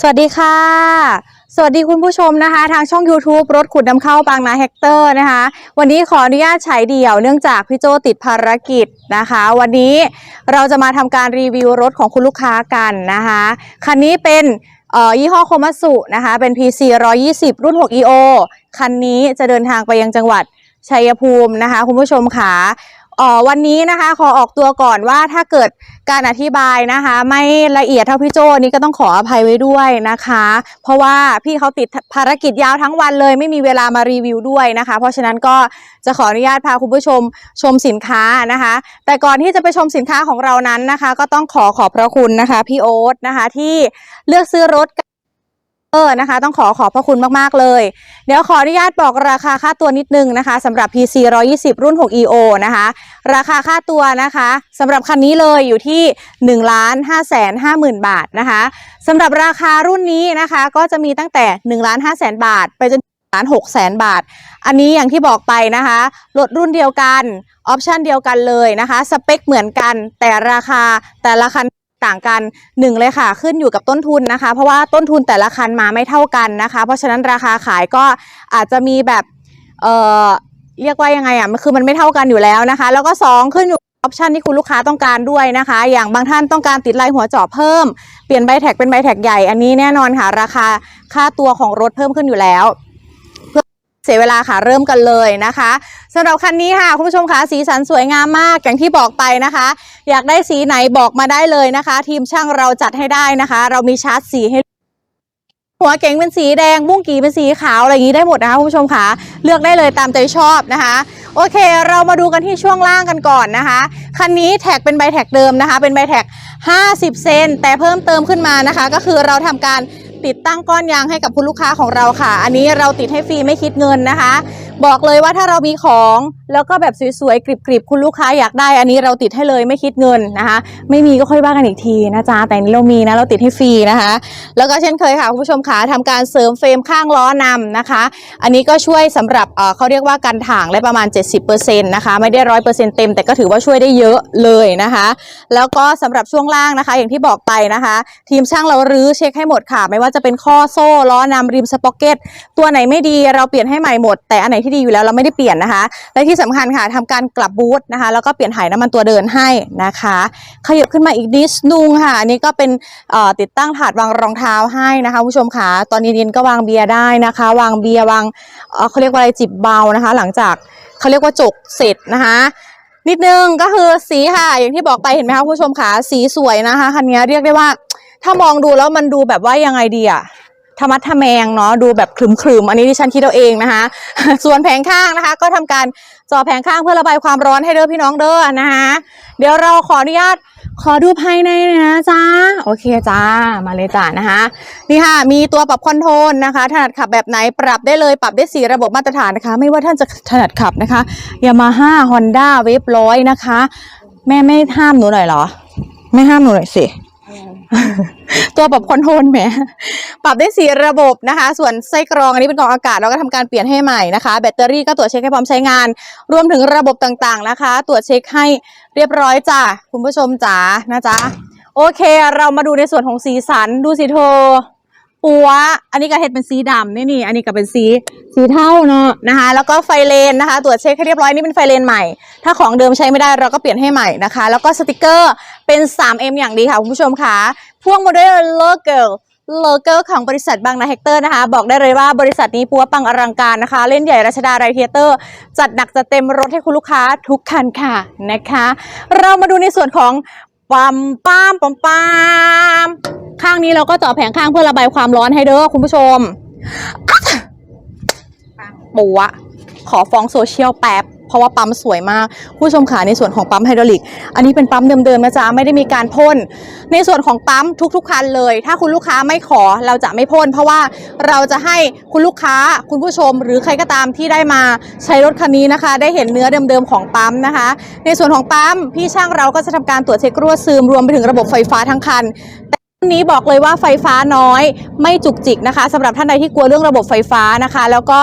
สวัสดีค่ะ สวัสดีคุณผู้ชมนะคะ ทางช่อง YouTube รถขุดนำเข้าบางนาแฮกเตอร์นะคะ วันนี้ขออนุญาตฉายเดี่ยวเนื่องจากพี่โจติดภารกิจนะคะ วันนี้เราจะมาทำการรีวิวรถของคุณลูกค้ากันนะคะ คันนี้เป็นยี่ห้อโคมัสุนะคะ เป็น PC 120 รุ่น 6 EO คันนี้จะเดินทางไปยังจังหวัดชัยภูมินะคะ คุณผู้ชมค่ะ ออวันนี้นะคะขอออกตัวก่อนว่าถ้าเกิดการอธิบายนะคะ ไม่ละเอียดเท่าพี่โจนี่ก็ต้องขออภัยไว้ด้วยนะคะ เพราะว่าพี่เขาติดภารกิจยาวทั้งวันเลย ไม่มีเวลามารีวิวด้วยนะคะ เพราะฉะนั้นก็จะขออนุญาตพาคุณผู้ชมชมสินค้านะคะ แต่ก่อนที่จะไปชมสินค้าของเรานั้นนะคะ ก็ต้องขอขอบพระคุณนะคะพี่โอ๊ตนะคะที่เลือกซื้อรถ เออนะคะต้องขอขอบพระคุณมาก ๆ เลย เดี๋ยวขออนุญาตบอกราคาค่าตัวนิดนึงนะคะสำหรับ PC 120 รุ่น 6 EO นะคะ ราคาค่าตัวนะคะสำหรับคันนี้เลยอยู่ที่1ล้าน5แสน5หมื่นบาทนะคะสำหรับราคารุ่นนี้นะคะ ก็จะมีตั้งแต่1ล้าน5แสนบาท ไปจนถึงล้าน6แสนบาท อันนี้อย่างที่บอกไปนะคะรถรุ่นเดียวกัน ออปชันเดียวกันเลยนะคะ สเปคเหมือนกัน แต่ราคาแต่ละคัน ต่างกันหนึ่งเลยค่ะขึ้นอยู่กับต้นทุนนะคะ เพราะว่าต้นทุนแต่ละคันมาไม่เท่ากันนะคะ เพราะฉะนั้นราคาขายก็อาจจะมีแบบเอ่อเรียกว่ายังไงอะมันคือมันไม่เท่ากันอยู่แล้วนะคะ แล้วก็ 2 ขึ้นอยู่ออปชันที่คุณลูกค้าต้องการด้วยนะคะ อย่างบางท่านต้องการติดลายหัวจาะเพิ่ม เปลี่ยนใบแท็กเป็นใบแท็กใหญ่ อันนี้แน่นอนค่ะ ราคาค่าตัวของรถเพิ่มขึ้นอยู่แล้วเพื่อเสียเวลาค่ะเริ่มกันเลยนะคะสำหรับคันนี้ค่ะคุณผู้ชมคะสีสันสวยงามมากอย่างที่บอกไปนะคะ อยากได้สีไหนบอกมาได้เลยนะคะ ทีมช่างเราจัดให้ได้นะคะ เรามีชาร์จสีให้หัวเก๋งเป็นสีแดง บุ้งกีเป็นสีขาวอะไรอย่างนี้ได้หมดนะคะคุณผู้ชมคะเลือกได้เลยตามใจชอบนะคะ โอเค เรามาดูกันที่ช่วงล่างกันก่อนนะคะคันนี้แท็กเป็นใบแท็กเดิมนะคะ เป็นใบแท็ก 50 เซนแต่เพิ่มเติมขึ้นมานะคะ ก็คือเราทำการ ติดตั้งก้อนยางให้กับคุณลูกค้าของเราค่ะ อันนี้เราติดให้ฟรีไม่คิดเงินนะคะ บอกเลยว่าถ้าเรามีของแล้วก็แบบสวยๆกริบๆ คุณลูกค้าอยากได้ อันนี้เราติดให้เลยไม่คิดเงินนะคะ ไม่มีก็ค่อยว่ากันอีกทีนะจ๊ะแต่นี้เรามีนะเราติดให้ฟรีนะคะ แล้วก็เช่นเคยค่ะคุณผู้ชมคะทำการเสริมเฟรมข้างล้อนำนะคะ อันนี้ก็ช่วยสำหรับเออเขาเรียกว่ากันถ่างได้ประมาณ 70%นะคะไม่ได้ร้อยเปอร์เซ็นต์เต็มแต่ก็ถือว่าช่วยได้เยอะเลยนะคะ แล้วก็สำหรับช่วงล่างนะคะ อย่างที่บอกไปนะคะ ทีมช่างเรารื้อเช็คให้หมดค่ะ ไม่ว่าจะเป็นข้อโซ่ล้อนำริมสป็อกเก็ตตัวไหนไม่ดีเราเปลี่ยนให้ใหม่หมดแต่อันไหนที่ดีอยู่แล้วเราไม่ได้เปลี่ยนนะคะ และที่สำคัญค่ะทำการกลับบูทนะคะ แล้วก็เปลี่ยนถ่ายน้ำมันตัวเดินให้นะคะ ขยับขึ้นมาอีกนิดนึงค่ะอันนี้ก็เป็นติดตั้งถาดวางรองเท้าให้นะคะผู้ชมค่ะตอนเย็นก็วางเบียร์ได้นะคะ วางเบียร์วางเอ่อเขาเรียกว่าอะไรจิบเบานะคะ หลังจากเขาเรียกว่าจกเสร็จนะคะนิดนึงก็คือสีค่ะ อย่างที่บอกไปเห็นไหมคะผู้ชมค่ะสีสวยนะคะคันนี้เรียกได้ว่า ถ้ามองดูแล้วมันดูแบบว่ายังไงดีอะ ธรรมัดทะแมงเนาะดูแบบคลึมๆอันนี้ดิฉันคิดเอาเองนะคะ ส่วนแผงข้างนะคะ ก็ทำการจ่อแผงข้างเพื่อระบายความร้อนให้เด้อพี่น้องเด้อนะคะเดี๋ยวเราขออนุญาตขอดูภายในนะจ๊ะโอเคจ้ามาเลยจ้านะคะนี่ค่ะ มีตัวปรับคอนโทรลนะคะ ถนัดขับแบบไหนปรับได้เลยปรับได้สี่ระบบมาตรฐานนะคะ ไม่ว่าท่านจะถนัดขับนะคะยามาฮ่าฮอนด้าเวฟร้อยนะคะ แม่ไม่ห้ามหนูหน่อยเหรอ ไม่ห้ามหนูหน่อยสิ ตัวปรับคอนโทรลแหมปรับได้สีระบบนะคะ ส่วนไส้กรองอันนี้เป็นกรองอากาศเราก็ทำการเปลี่ยนให้ใหม่นะคะ แบตเตอรี่ก็ตรวจเช็คให้พร้อมใช้งาน รวมถึงระบบต่างๆนะคะ ตรวจเช็คให้เรียบร้อยจ้ะคุณผู้ชมจ๋านะจ๊ะโอเค เรามาดูในส่วนของสีสันดูสิเธอ ปัว อันนี้ก็เห็ดเป็นสีดำนี่นี่ อันนี้ก็เป็นสีสีเทาเนาะนะคะ แล้วก็ไฟเลนนะคะ ตรวจเช็คให้เรียบร้อยนี่เป็นไฟเลนใหม่ ถ้าของเดิมใช้ไม่ได้เราก็เปลี่ยนให้ใหม่นะคะ แล้วก็สติกเกอร์เป็น 3M อย่างดีค่ะคุณผู้ชมค่ะพ่วงมาด้วยโลโก้โลโก้ของบริษัทบางนาเฮกเตอร์นะคะ บอกได้เลยว่าบริษัทนี้ปัวปังอลังการนะคะ เล่นใหญ่รัชดาไรเทเตอร์ จัดหนักจัดเต็มรถให้คุณลูกค้าทุกคันค่ะนะคะ เรามาดูในส่วนของปั๊มป้ามปั๊มป้าม ข้างนี้เราก็เจาะแผงข้างเพื่อระบายความร้อนให้เด้อคุณผู้ชมปัวขอฟ้องโซเชียลแป๊บเพราะว่าปั๊มสวยมาก ผู้ชมขาในส่วนของปั๊มไฮดรอลิก อันนี้เป็นปั๊มเดิมๆนะจ๊ะไม่ได้มีการพ่น ในส่วนของปั๊มทุกๆคันเลย ถ้าคุณลูกค้าไม่ขอเราจะไม่พ่น เพราะว่าเราจะให้คุณลูกค้าคุณผู้ชม หรือใครก็ตามที่ได้มาใช้รถคันนี้นะคะ ได้เห็นเนื้อเดิมๆของปั๊มนะคะ ในส่วนของปั๊มพี่ช่างเราก็จะทำการตรวจเช็ครั่วซึมรวมไปถึงระบบไฟฟ้าทั้งคัน รุ่นนี้บอกเลยว่าไฟฟ้าน้อยไม่จุกจิกนะคะสำหรับท่านใดที่กลัวเรื่องระบบไฟฟ้านะคะ แล้วก็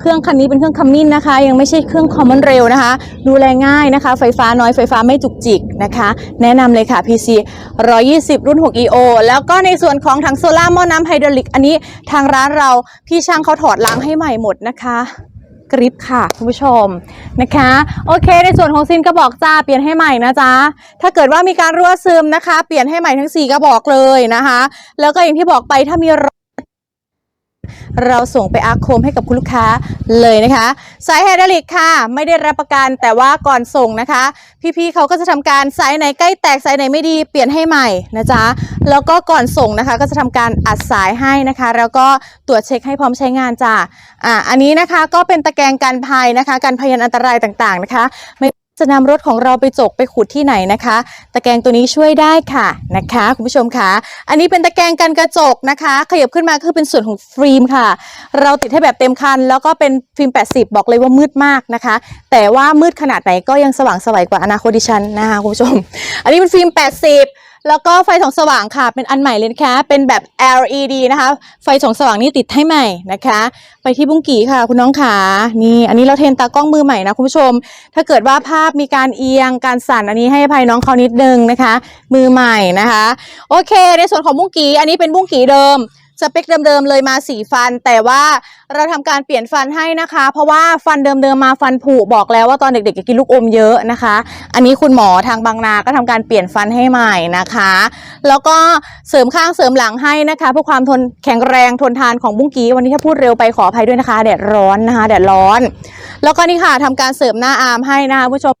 เครื่องคันนี้เป็นเครื่องคัมมินนะคะ ยังไม่ใช่เครื่องคอมมอนเร็วนะคะ ดูแลง่ายนะคะ ไฟฟ้าน้อยไฟฟ้าไม่จุกจิกนะคะ แนะนำเลยค่ะ PC 120 รุ่น 6 EO แล้วก็ในส่วนของถังโซล่าหม้อน้ำไฮดรอลิก อันนี้ทางร้านเราพี่ช่างเขาถอดล้างให้ใหม่หมดนะคะ กริปค่ะคุณผู้ชมนะคะ โอเค ในส่วนของซินกระบอกจ้าเปลี่ยนให้ใหม่นะจ๊ะถ้าเกิดว่ามีการรั่วซึมนะคะ เปลี่ยนให้ใหม่ทั้ง 4 กระบอกเลยนะคะ แล้วก็อย่างที่บอกไปถ้ามีร เราส่งไปอาร์คโคมให้กับคุณลูกค้าเลยนะคะ สายไฮดรอลิกค่ะ ไม่ได้รับประกันแต่ว่าก่อนส่งนะคะ พี่ๆเขาก็จะทำการสายไหนใกล้แตกสายไหนไม่ดีเปลี่ยนให้ใหม่นะจ๊ะแล้วก็ก่อนส่งนะคะ ก็จะทำการอัดสายให้นะคะ แล้วก็ตรวจเช็คให้พร้อมใช้งานจ้ะอ่าอันนี้นะคะก็เป็นตะแกรงกันภัยนะคะกันพยันอันตรายต่างๆนะคะไม่ จะนำรถของเราไปจกไปขุดที่ไหนนะคะ ตะแกรงตัวนี้ช่วยได้ค่ะนะคะคุณผู้ชมคะอันนี้เป็นตะแกรงกันกระจกนะคะ ขยับขึ้นมาคือเป็นส่วนของฟิล์มค่ะ เราติดให้แบบเต็มคัน แล้วก็เป็นฟิล์ม 80 บอกเลยว่ามืดมากนะคะ แต่ว่ามืดขนาดไหนก็ยังสว่างสวัยกว่าอนาคตดิฉันนะคะคุณผู้ชม อันนี้เป็นฟิล์ม 80 แล้วก็ไฟส่องสว่างค่ะ เป็นอันใหม่เลยนะคะเป็นแบบ LED นะคะ ไฟส่องสว่างนี่ติดให้ใหม่นะคะ ไปที่บุ้งกี่ค่ะ คุณน้องขานี่อันนี้เราเทนตากล้องมือใหม่นะคุณผู้ชม ถ้าเกิดว่าภาพมีการเอียงการสั่นอันนี้ให้ภัยน้องเขานิดนึงนะคะ มือใหม่นะคะ โอเค ในส่วนของบุ้งกี่อันนี้เป็นบุ้งกี่เดิม สเปคเดิมๆเลยมาสีฟัน แต่ว่าเราทำการเปลี่ยนฟันให้นะคะ เพราะว่าฟันเดิมๆมาฟันผุบอกแล้วว่าตอนเด็กๆกินลูกอมเยอะนะคะ อันนี้คุณหมอทางบางนาก็ทำการเปลี่ยนฟันให้ใหม่นะคะ แล้วก็เสริมข้างเสริมหลังให้นะคะเพื่อความทนแข็งแรงทนทานของบุ้งกี้วันนี้ถ้าพูดเร็วไปขออภัยด้วยนะคะแดดร้อนนะคะแดดร้อน แล้วก็นี่ค่ะทำการเสริมหน้าอาร์มให้นะคะผู้ชม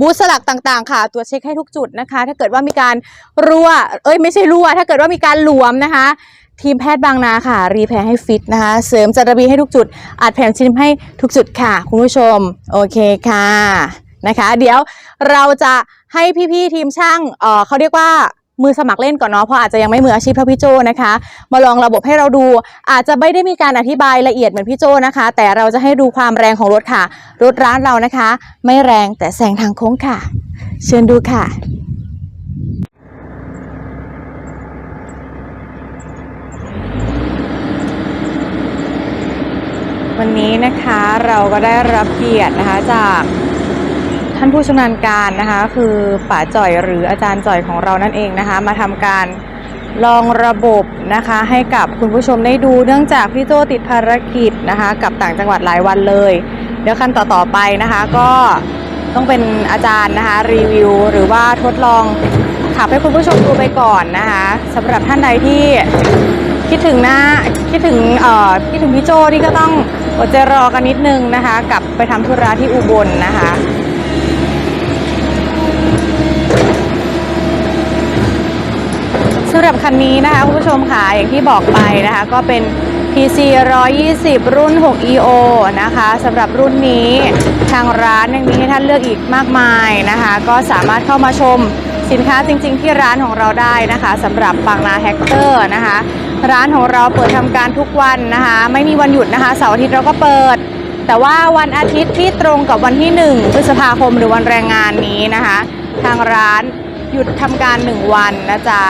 บูสลักต่างๆ ค่ะตรวจเช็คให้ทุกจุดนะคะ ถ้าเกิดว่ามีการรั่ว เอ้ยไม่ใช่รั่ว ถ้าเกิดว่ามีการหลวมนะคะ ทีมแพทย์บางนาค่ะ รีแพรให้ฟิตนะคะ เสริมจัดระเบียบให้ทุกจุด อัดแผ่นซิมให้ทุกจุดค่ะ คุณผู้ชม โอเคค่ะนะคะ เดี๋ยวเราจะให้พี่ๆทีมช่างเออเขาเรียกว่ามือสมัครเล่นก่อนเนาะเพราะอาจจะยังไม่มืออาชีพเท่าพี่โจนะคะ มาลองระบบให้เราดู อาจจะไม่ได้มีการอธิบายละเอียดเหมือนพี่โจนะคะ แต่เราจะให้ดูความแรงของรถค่ะ รถร้านเรานะคะ ไม่แรงแต่แซงทางโค้งค่ะ เชิญดูค่ะ วันนี้นะคะเราก็ได้รับเกียรตินะคะจากท่านผู้ชำนาญการนะคะ คือป๋าจ่อยหรืออาจารย์จ่อยของเรานั่นเองนะคะ มาทำการลองระบบนะคะให้กับคุณผู้ชมได้ดูเนื่องจากพี่โจติดภารกิจนะคะ กับต่างจังหวัดหลายวันเลย เดี๋ยวขั้นต่อๆไปนะคะ ก็ต้องเป็นอาจารย์นะคะรีวิว หรือว่าทดลองขับให้คุณผู้ชมดูไปก่อนนะคะสำหรับท่านใดที่คิดถึงหน้าคิดถึงเอ่อคิดถึงพี่โจที่ก็ต้อง อดใจรอกันนิดนึงนะคะ กลับไปทำธุระที่อุบลนะคะสำหรับคันนี้นะคะคุณผู้ชมค่ะอย่างที่บอกไปนะคะ ก็เป็น PC 120 รุ่น 6 EO นะคะสำหรับรุ่นนี้ทางร้านยังมีให้ท่านเลือกอีกมากมายนะคะ ก็สามารถเข้ามาชมสินค้าจริง ๆ ที่ร้านของเราได้นะคะสำหรับบางนาแฮกเตอร์นะคะ ร้านของเราเปิดทำการทุกวันนะคะ ไม่มีวันหยุดนะคะเสาร์อาทิตย์เราก็เปิด แต่ว่าวันอาทิตย์ที่ตรงกับวันที่ 1 พฤษภาคมหรือวันแรงงานนี้นะคะ ทางร้านหยุดทำการ 1 วันนะจ๊ะ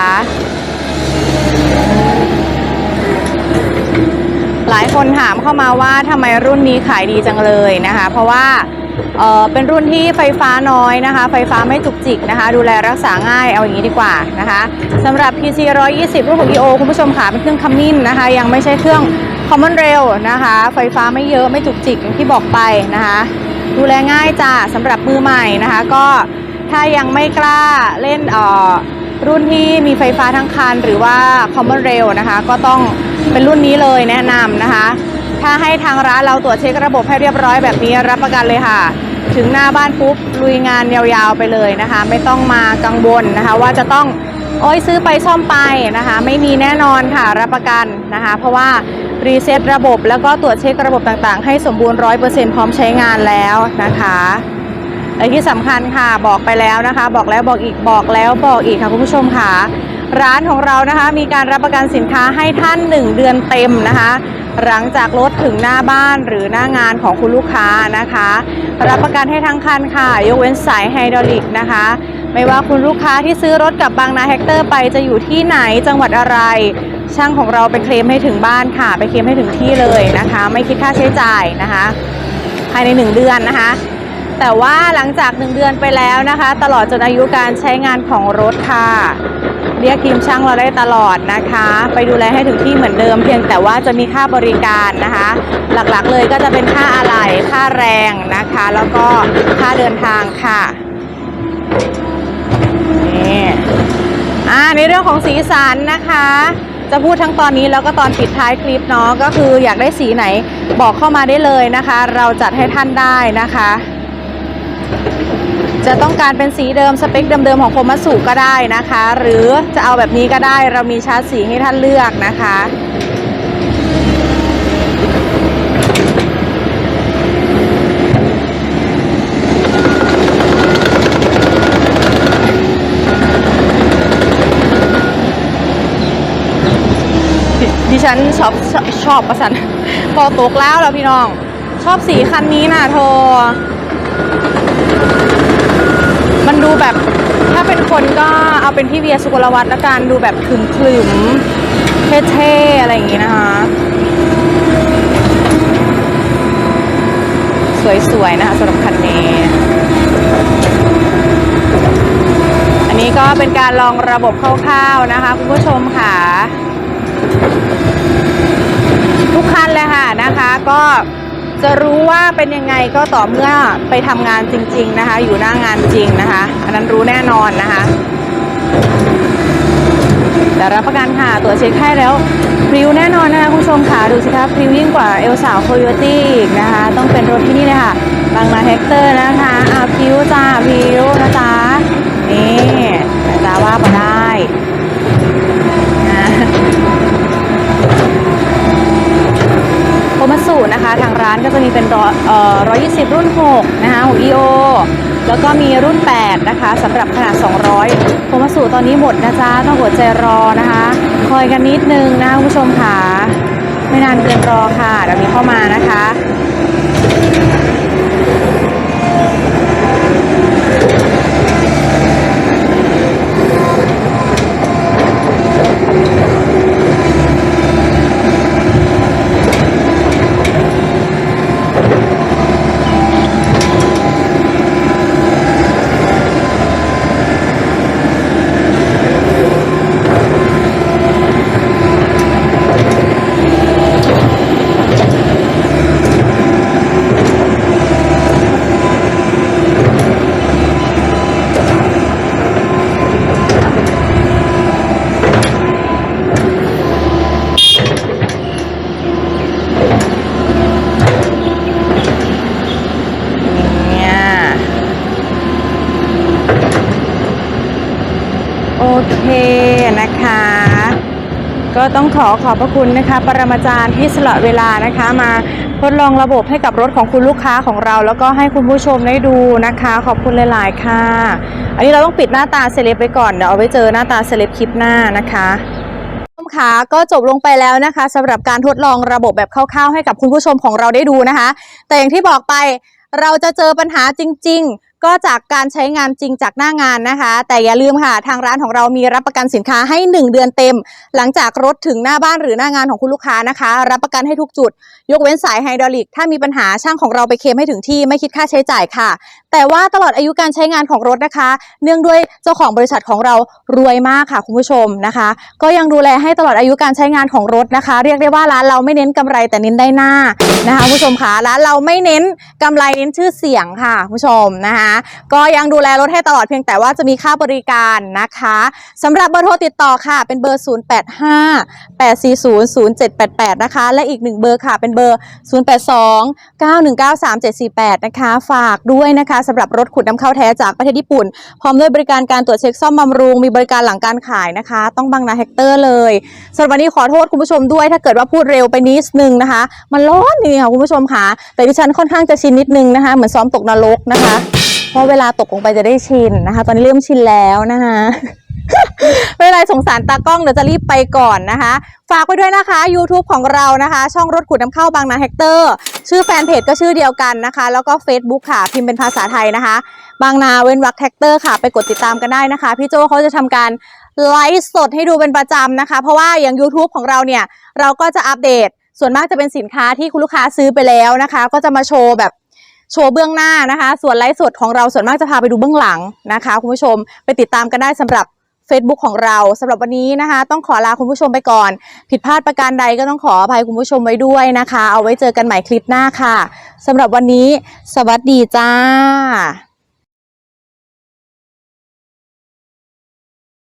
หลายคนถามเข้ามาว่าทำไมรุ่นนี้ขายดีจังเลยนะคะ เพราะว่าเออเป็นรุ่นที่ไฟฟ้าน้อยนะคะ ไฟฟ้าไม่จุกจิกนะคะ ดูแลรักษาง่ายเอาอย่างนี้ดีกว่านะคะ สำหรับ PC 120 รุ่นของ EO คุณผู้ชมค่ะเป็นเครื่องคัมมินนะคะ ยังไม่ใช่เครื่อง Common Rail นะคะ ไฟฟ้าไม่เยอะไม่จุกจิกอย่างที่บอกไปนะคะ ดูแลง่ายจ้าสำหรับมือใหม่นะคะ ก็ถ้ายังไม่กล้าเล่นอ่อรุ่นที่มีไฟฟ้าทั้งคันหรือว่า Common Rail นะคะ ก็ต้องเป็นรุ่นนี้เลยแนะนำนะคะ ถ้าให้ทางร้านเราตรวจเช็คระบบให้เรียบร้อยแบบนี้รับประกันเลยค่ะถึงหน้าบ้านปุ๊บลุยงานยาวๆไปเลยนะคะ ไม่ต้องมากังวลนะคะ ว่าจะต้อง โอ้ยซื้อไปซ่อมไปนะคะ ไม่มีแน่นอนค่ะรับประกันนะคะ เพราะว่ารีเซ็ตระบบแล้วก็ตรวจเช็คระบบต่างๆ ให้สมบูรณ์ร้อยเปอร์เซ็นต์พร้อมใช้งานแล้วนะคะและที่สำคัญค่ะบอกไปแล้วนะคะ บอกแล้วบอกอีกบอกแล้วบอกอีกค่ะคุณผู้ชมค่ะ ร้านของเรานะคะมีการรับประกันสินค้าให้ท่าน 1 เดือนเต็มนะคะ หลังจากรถถึงหน้าบ้านหรือหน้างานของคุณลูกค้านะคะ รับประกันให้ทั้งคันค่ะ ยกเว้นสายไฮดรอลิกนะคะ ไม่ว่าคุณลูกค้าที่ซื้อรถกับบางนาแฮกเตอร์ไปจะอยู่ที่ไหนจังหวัดอะไร ช่างของเราไปเคลมให้ถึงบ้านค่ะ ไปเคลมให้ถึงที่เลยนะคะ ไม่คิดค่าใช้จ่ายนะคะ ภายใน 1 เดือนนะคะแต่ว่าหลังจาก 1 เดือนไปแล้วนะคะ ตลอดจนอายุการใช้งานของรถค่ะ เรียกทีมช่างเราได้ตลอดนะคะ ไปดูแลให้ถึงที่เหมือนเดิม เพียงแต่ว่าจะมีค่าบริการนะคะ หลักๆเลยก็จะเป็นค่าอะไหล่ค่าแรงนะคะ แล้วก็ค่าเดินทางค่ะนี่ อ่าในเรื่องของสีสันนะคะ จะพูดทั้งตอนนี้แล้วก็ตอนปิดท้ายคลิปเนาะก็คืออยากได้สีไหนบอกเข้ามาได้เลยนะคะ เราจัดให้ท่านได้นะคะ จะต้องการเป็นสีเดิมสเปคเดิมๆของโคมัสุก็ได้นะคะ หรือจะเอาแบบนี้ก็ได้เรามีชาร์จสีให้ท่านเลือกนะคะ ดิฉันชอบชอบประสันพอตกแล้วแล้วพี่น้อง ชอบสีคันนี้น่ะโทมันดูแบบถ้าเป็นคนก็เอาเป็นพี่เวียสุกลวัฒน์ละกันดูแบบขึมขึมเท่ๆอะไรอย่างงี้นะคะ สวยๆนะคะสำหรับคันนี้อันนี้ก็เป็นการลองระบบคร่าวๆนะคะคุณผู้ชมค่ะ ทุกคันเลยค่ะนะคะ ก็จะรู้ว่าเป็นยังไงก็ต่อเมื่อไปทำงานจริง ๆนะคะ อยู่หน้างานจริงนะคะ อันนั้นรู้แน่นอนนะคะ แต่รับประกันค่ะตรวจเช็คให้แล้วพริ้วแน่นอนนะคะคุณผู้ชมค่ะดูสิคะพริ้วยิ่งกว่าเอลสาวโคโยตี้อีกนะคะ ต้องเป็นรถที่นี่เลยค่ะบางนาเฮกเตอร์นะคะอ่าพริ้วจ้าพริ้วนะจ๊ะนี่แต่จ้าว่ามาได้นะ โคมัสูนะคะ ทางร้านก็จะมีเป็นร้อยเอ่อ120รุ่น6นะคะของ EO แล้วก็มีรุ่น 8 นะคะสำหรับขนาด 200โคมัสูตอนนี้หมดนะจ๊ะต้องหัวใจรอนะคะ คอยกันนิดนึงนะคุณผู้ชมค่ะ ไม่นานเกินรอค่ะเดี๋ยวมีเข้ามานะคะ เนี่ยโอเคนะคะ ก็ต้องขอขอบพระคุณนะคะ ปรมาจารย์ที่สละเวลานะคะ มาทดลองระบบให้กับรถของคุณลูกค้าของเรา แล้วก็ให้คุณผู้ชมได้ดูนะคะ ขอบคุณหลาย ๆ ค่ะ อันนี้เราต้องปิดหน้าตาเซเลบไปก่อนเดี๋ยวเอาไว้เจอหน้าตาเซเลบคลิปหน้านะคะมคะก็จบลงไปแล้วนะคะสำหรับการทดลองระบบแบบคร่าวๆ ให้กับคุณผู้ชมของเราได้ดูนะคะ แต่อย่างที่บอกไปเราจะเจอปัญหาจริง ๆ ก็จากการใช้งานจริงจากหน้างานนะคะ แต่อย่าลืมค่ะทางร้านของเรามีรับประกันสินค้าให้ 1 เดือนเต็ม หลังจากรถถึงหน้าบ้านหรือหน้างานของคุณลูกค้านะคะ รับประกันให้ทุกจุด ยกเว้นสายไฮดรอลิก ถ้ามีปัญหาช่างของเราไปเคลมให้ถึงที่ไม่คิดค่าใช้จ่ายค่ะ แต่ว่าตลอดอายุการใช้งานของรถนะคะ เนื่องด้วยเจ้าของบริษัทของเรารวยมากค่ะคุณผู้ชมนะคะ ก็ยังดูแลให้ตลอดอายุการใช้งานของรถนะคะ เรียกได้ว่าร้านเราไม่เน้นกำไรแต่เน้นได้หน้านะคะคุณผู้ชมคะร้านเราไม่เน้นกำไรเน้นชื่อเสียงค่ะคุณผู้ชมนะคะก็ยังดูแลรถให้ตลอดเพียงแต่ว่าจะมีค่าบริการนะคะสำหรับเบอร์โทรติดต่อค่ะ เป็นเบอร์ 085 840 0788 นะคะ และอีกหนึ่งเบอร์ค่ะ เป็นเบอร์ 082 919 3748 นะคะ ฝากด้วยนะคะสำหรับรถขุดน้ำเข้าแท้จากประเทศญี่ปุ่น พร้อมด้วยบริการการตรวจเช็คซ่อมบำรุง มีบริการหลังการขายนะคะ ต้องบังนาแฮกเตอร์เลยสำหรับวันนี้ขอโทษคุณผู้ชมด้วย ถ้าเกิดว่าพูดเร็วไปนิดนึงนะคะ มันร้อนนี่ค่ะคุณผู้ชมค่ะแต่ดิฉันค่อนข้างจะชินนิดนึงนะคะ เหมือนซ้อมตกนรกนะคะ เพราะเวลาตกลงไปจะได้ชินนะคะ ตอนนี้เริ่มชินแล้วนะคะไม่เป็นไรสงสารตากล้องเดี๋ยวจะรีบไปก่อนนะคะ ฝากไว้ด้วยนะคะ YouTube ของเรานะคะ ช่องรถขุดน้ำเข้าบางนาแฮกเตอร์ ชื่อแฟนเพจก็ชื่อเดียวกันนะคะ แล้วก็ Facebook ค่ะ พิมพ์เป็นภาษาไทยนะคะ บางนาเว้นวักแท็กเตอร์ค่ะ ไปกดติดตามกันได้นะคะ พี่โจเขาจะทำการไลฟ์สดให้ดูเป็นประจำนะคะ เพราะว่าอย่าง YouTube ของเราเนี่ย เราก็จะอัปเดต ส่วนมากจะเป็นสินค้าที่คุณลูกค้าซื้อไปแล้วนะคะ ก็จะมาโชว์แบบ โชว์เบื้องหน้านะคะ ส่วนไลฟ์สดของเราส่วนมากจะพาไปดูเบื้องหลังนะคะ คุณผู้ชมไปติดตามกันได้สำหรับ Facebook ของเราสำหรับวันนี้นะคะ ต้องขอลาคุณผู้ชมไปก่อน ผิดพลาดประการใดก็ต้องขออภัยคุณผู้ชมไว้ด้วยนะคะ เอาไว้เจอกันใหม่คลิปหน้าค่ะสำหรับวันนี้ สวัสดีจ้า